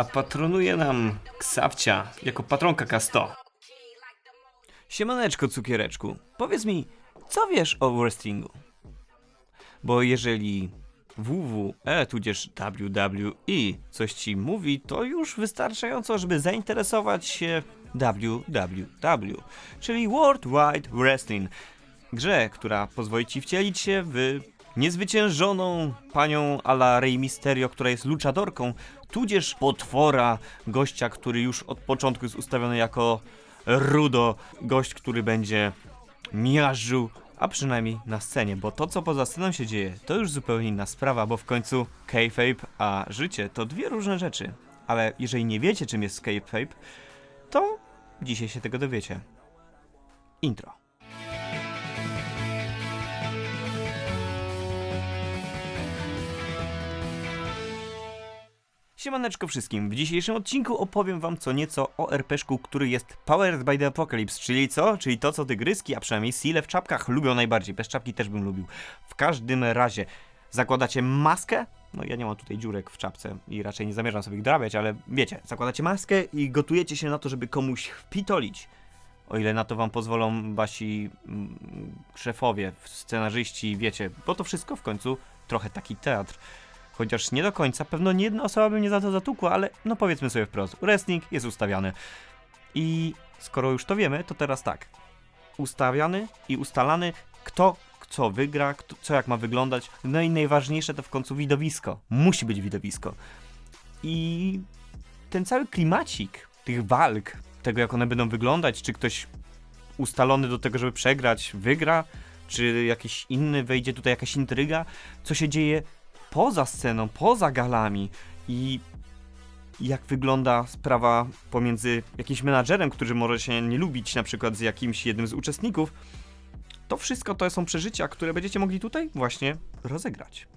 a patronuje nam Ksawcia jako patronka K100. Siemaneczko, cukiereczku. Powiedz mi, co wiesz o wrestlingu? Bo jeżeli WWE tudzież WWE coś ci mówi, to już wystarczająco, żeby zainteresować się WWW, czyli World Wide Wrestling. Grze, która pozwoli ci wcielić się w niezwyciężoną panią a la Rey Mysterio, która jest luchadorką, tudzież potwora, gościa, który już od początku jest ustawiony jako rudo, gość, który będzie miażdżył, a przynajmniej na scenie, bo to co poza sceną się dzieje, to już zupełnie inna sprawa, bo w końcu kayfabe a życie to dwie różne rzeczy. Ale jeżeli nie wiecie czym jest kayfabe, to dzisiaj się tego dowiecie. Intro. Siemaneczko wszystkim. W dzisiejszym odcinku opowiem wam co nieco o RPG-ku, który jest Powered by the Apocalypse, czyli co? Czyli to, co tygryski, a przynajmniej Sile w czapkach lubią najbardziej. Bez czapki też bym lubił. W każdym razie, zakładacie maskę? No ja nie mam tutaj dziurek w czapce i raczej nie zamierzam sobie ich dorabiać, ale wiecie, zakładacie maskę i gotujecie się na to, żeby komuś wpitolić. O ile na to wam pozwolą wasi mm, szefowie, scenarzyści, wiecie, bo to wszystko w końcu trochę taki teatr. Chociaż nie do końca, pewno nie jedna osoba by mnie za to zatukła, ale no powiedzmy sobie wprost, wrestling jest ustawiany. I skoro już to wiemy, to teraz tak. Ustawiany i ustalany, kto co wygra, kto, co jak ma wyglądać. No i najważniejsze to w końcu widowisko. Musi być widowisko. I ten cały klimacik tych walk, tego jak one będą wyglądać, czy ktoś ustalony do tego, żeby przegrać, wygra, czy jakiś inny wejdzie tutaj jakaś intryga, co się dzieje poza sceną, poza galami i jak wygląda sprawa pomiędzy jakimś menadżerem, który może się nie lubić na przykład z jakimś jednym z uczestników, to wszystko to są przeżycia, które będziecie mogli tutaj właśnie rozegrać.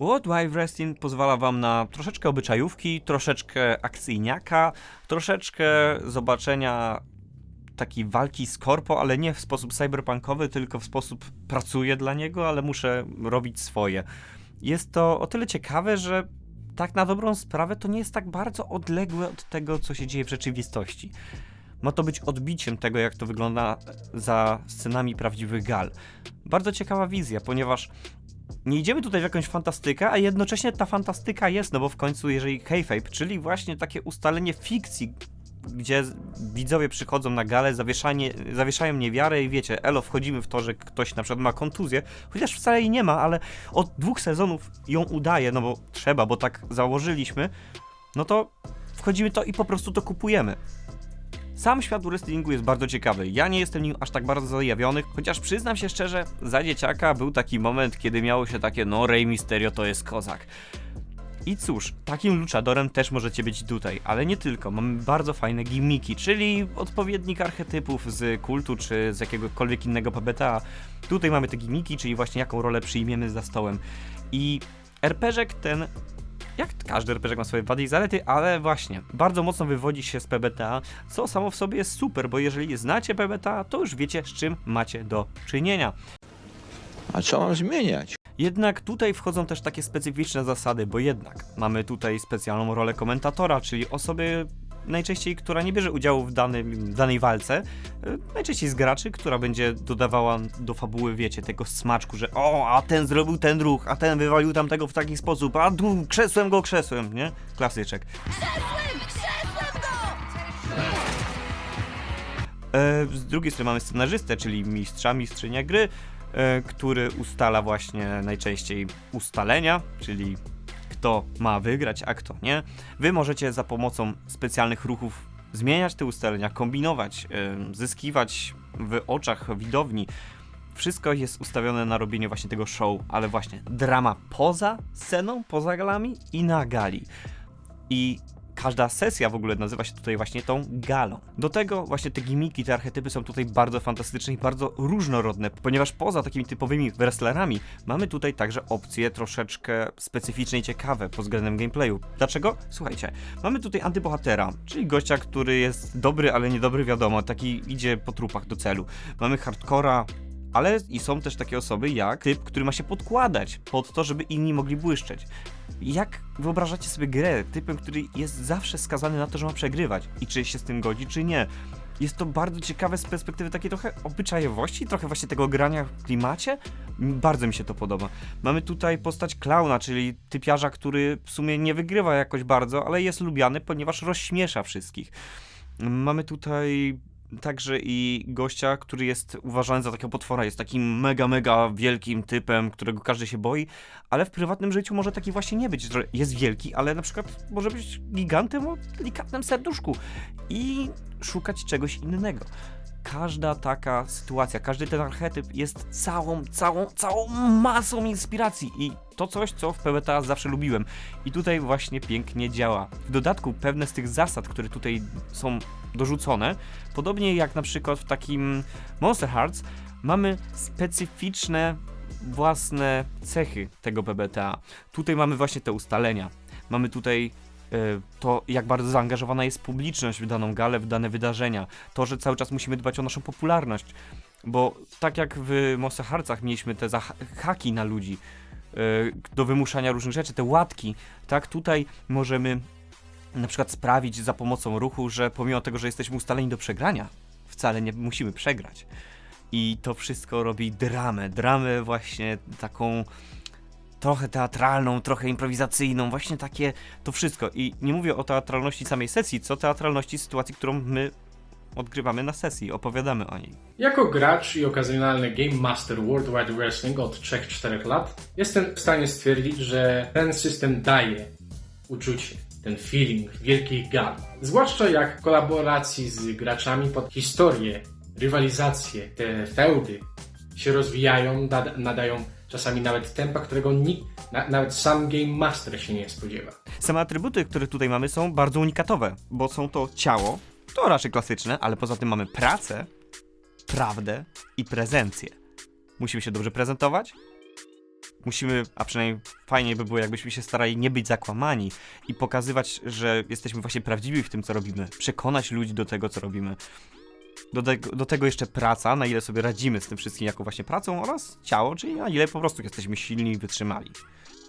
World Wide Wrestling pozwala wam na troszeczkę obyczajówki, troszeczkę akcyjniaka, troszeczkę zobaczenia takiej walki z korpo, ale nie w sposób cyberpunkowy, tylko w sposób pracuję dla niego, ale muszę robić swoje. Jest to o tyle ciekawe, że tak na dobrą sprawę to nie jest tak bardzo odległe od tego, co się dzieje w rzeczywistości. Ma to być odbiciem tego, jak to wygląda za scenami prawdziwych gal. Bardzo ciekawa wizja, ponieważ nie idziemy tutaj w jakąś fantastykę, a jednocześnie ta fantastyka jest, no bo w końcu jeżeli kayfabe, czyli właśnie takie ustalenie fikcji, gdzie widzowie przychodzą na galę, zawieszają niewiarę i wiecie, elo, wchodzimy w to, że ktoś na przykład ma kontuzję, chociaż wcale jej nie ma, ale od dwóch sezonów ją udaje, no bo trzeba, bo tak założyliśmy, no to wchodzimy to i po prostu to kupujemy. Sam świat wrestlingu jest bardzo ciekawy. Ja nie jestem nim aż tak bardzo zajawiony, chociaż przyznam się szczerze, za dzieciaka był taki moment, kiedy miało się takie, no Rey Mysterio to jest kozak. I cóż, takim luchadorem też możecie być tutaj, ale nie tylko. Mamy bardzo fajne gimmiki, czyli odpowiednik archetypów z kultu czy z jakiegokolwiek innego PBTA. Tutaj mamy te gimmiki, czyli właśnie jaką rolę przyjmiemy za stołem. I RPG ten jak każdy RPG ma swoje wady i zalety, ale właśnie, bardzo mocno wywodzi się z PBTA, co samo w sobie jest super, bo jeżeli znacie PBTA, to już wiecie, z czym macie do czynienia. A co mam zmieniać? Jednak tutaj wchodzą też takie specyficzne zasady, bo jednak mamy tutaj specjalną rolę komentatora, czyli osoby najczęściej, która nie bierze udziału w danym, danej walce, y, najczęściej z graczy, która będzie dodawała do fabuły, wiecie, tego smaczku, że o, a ten zrobił ten ruch, a ten wywalił tamtego w taki sposób, a tu krzesłem go krzesłem, nie? Klasyczek. E, z drugiej strony mamy scenarzystę, czyli mistrza, mistrzynię gry, który ustala właśnie najczęściej ustalenia, czyli kto ma wygrać, a kto nie. Wy możecie za pomocą specjalnych ruchów zmieniać te ustalenia, kombinować, e, zyskiwać w oczach widowni. Wszystko jest ustawione na robienie właśnie tego show, ale właśnie drama poza sceną, poza galami i na gali. I każda sesja w ogóle nazywa się tutaj właśnie tą galą. Do tego właśnie te gimiki, te archetypy są tutaj bardzo fantastyczne i bardzo różnorodne, ponieważ poza takimi typowymi wrestlerami mamy tutaj także opcje troszeczkę specyficzne i ciekawe pod względem gameplayu. Dlaczego? Słuchajcie, mamy tutaj antybohatera, czyli gościa, który jest dobry, ale niedobry wiadomo, taki idzie po trupach do celu. Mamy hardcora, ale i są też takie osoby jak typ, który ma się podkładać pod to, żeby inni mogli błyszczeć. Jak wyobrażacie sobie grę typem, który jest zawsze skazany na to, że ma przegrywać i czy się z tym godzi, czy nie? Jest to bardzo ciekawe z perspektywy takiej trochę obyczajowości, trochę właśnie tego grania w klimacie. Bardzo mi się to podoba. Mamy tutaj postać klauna, czyli typiarza, który w sumie nie wygrywa jakoś bardzo, ale jest lubiany, ponieważ rozśmiesza wszystkich. Mamy tutaj także i gościa, który jest uważany za takiego potwora, jest takim mega, mega wielkim typem, którego każdy się boi, ale w prywatnym życiu może taki właśnie nie być, że jest wielki, ale na przykład może być gigantem o delikatnym serduszku i szukać czegoś innego. Każda taka sytuacja, każdy ten archetyp jest całą, całą, całą masą inspiracji i to coś, co w PBTA zawsze lubiłem. I tutaj właśnie pięknie działa. W dodatku pewne z tych zasad, które tutaj są dorzucone, podobnie jak na przykład w takim Monster Hearts, mamy specyficzne własne cechy tego PBTA. Tutaj mamy właśnie te ustalenia. Mamy tutaj to, jak bardzo zaangażowana jest publiczność w daną galę, w dane wydarzenia. To, że cały czas musimy dbać o naszą popularność. Bo tak jak w Monster Heartsach mieliśmy te haki na ludzi e, do wymuszania różnych rzeczy, te łatki, tak tutaj możemy na przykład sprawić za pomocą ruchu, że pomimo tego, że jesteśmy ustaleni do przegrania, wcale nie musimy przegrać. I to wszystko robi dramę, dramę właśnie taką trochę teatralną, trochę improwizacyjną, właśnie takie to wszystko. I nie mówię o teatralności samej sesji, co teatralności sytuacji, którą my odgrywamy na sesji, opowiadamy o niej. Jako gracz i okazjonalny Game Master World Wide Wrestling od 3-4 lat jestem w stanie stwierdzić, że ten system daje uczucie, ten feeling wielkich gal. Zwłaszcza jak kolaboracji z graczami pod historię, rywalizację, te feudy się rozwijają, nada- nadają czasami nawet tempa, którego nikt, na, nawet sam Game Master się nie spodziewa. Same atrybuty, które tutaj mamy, są bardzo unikatowe, bo są to ciało, to raczej klasyczne, ale poza tym mamy pracę, prawdę i prezencję. Musimy się dobrze prezentować. Musimy, a przynajmniej fajnie by było, jakbyśmy się starali nie być zakłamani i pokazywać, że jesteśmy właśnie prawdziwi w tym, co robimy. Przekonać ludzi do tego, co robimy. Do do tego jeszcze praca, na ile sobie radzimy z tym wszystkim jako właśnie pracą oraz ciało, czyli na ile po prostu jesteśmy silni i wytrzymali.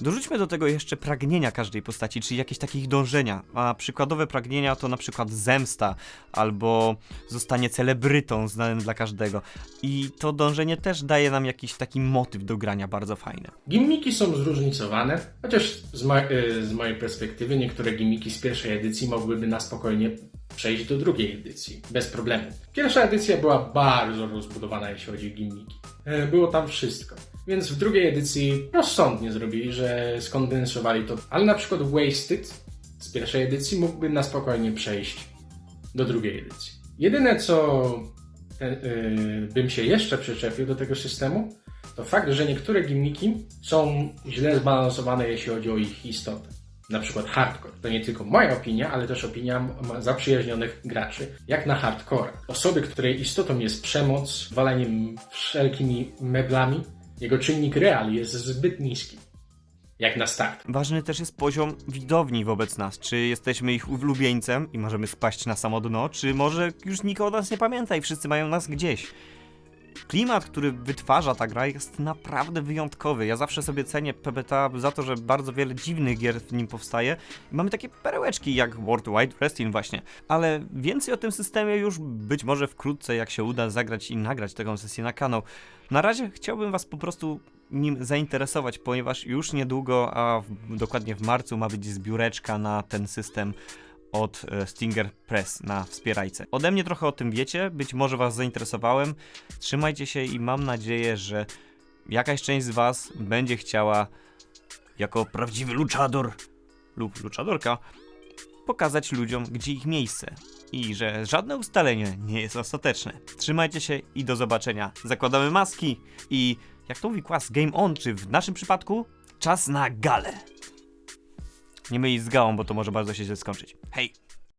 Dorzućmy do tego jeszcze pragnienia każdej postaci, czyli jakieś takie ich dążenia. A przykładowe pragnienia to na przykład zemsta albo zostanie celebrytą znanym dla każdego. I to dążenie też daje nam jakiś taki motyw do grania bardzo fajny. Gimmiki są zróżnicowane, chociaż z, y, z mojej perspektywy niektóre gimmiki z pierwszej edycji mogłyby na spokojnie przejść do drugiej edycji, bez problemu. Pierwsza edycja była bardzo rozbudowana, jeśli chodzi o gimmiki. E, Było tam wszystko. Więc w drugiej edycji rozsądnie zrobili, że skondensowali to. Ale na przykład Wasted z pierwszej edycji mógłby na spokojnie przejść do drugiej edycji. Jedyne, co e, bym się jeszcze przyczepił do tego systemu, to fakt, że niektóre gimmiki są źle zbalansowane, jeśli chodzi o ich istotę. Na przykład hardcore. To nie tylko moja opinia, ale też opinia zaprzyjaźnionych graczy, jak na hardcore. Osoby, której istotą jest przemoc, waleniem wszelkimi meblami, jego czynnik real jest zbyt niski. Jak na start. Ważny też jest poziom widowni wobec nas. Czy jesteśmy ich ulubieńcem i możemy spaść na samo dno, czy może już nikt o nas nie pamięta i wszyscy mają nas gdzieś. Klimat, który wytwarza ta gra jest naprawdę wyjątkowy. Ja zawsze sobie cenię PBTA za to, że bardzo wiele dziwnych gier w nim powstaje. Mamy takie perełeczki jak World Wide Wrestling właśnie. Ale więcej o tym systemie już być może wkrótce, jak się uda zagrać i nagrać taką sesję na kanał. Na razie chciałbym was po prostu nim zainteresować, ponieważ już niedługo, a w, dokładnie w marcu ma być zbióreczka na ten system od e, Stinger Press na wspierajce. Ode mnie trochę o tym wiecie, być może was zainteresowałem. Trzymajcie się i mam nadzieję, że jakaś część z was będzie chciała jako prawdziwy luchador lub luchadorka pokazać ludziom, gdzie ich miejsce i że żadne ustalenie nie jest ostateczne. Trzymajcie się i do zobaczenia. Zakładamy maski i jak to mówi Kłas, game on, czy w naszym przypadku czas na galę. Nie mylić z gałą, bo to może bardzo się źle skończyć. Hej!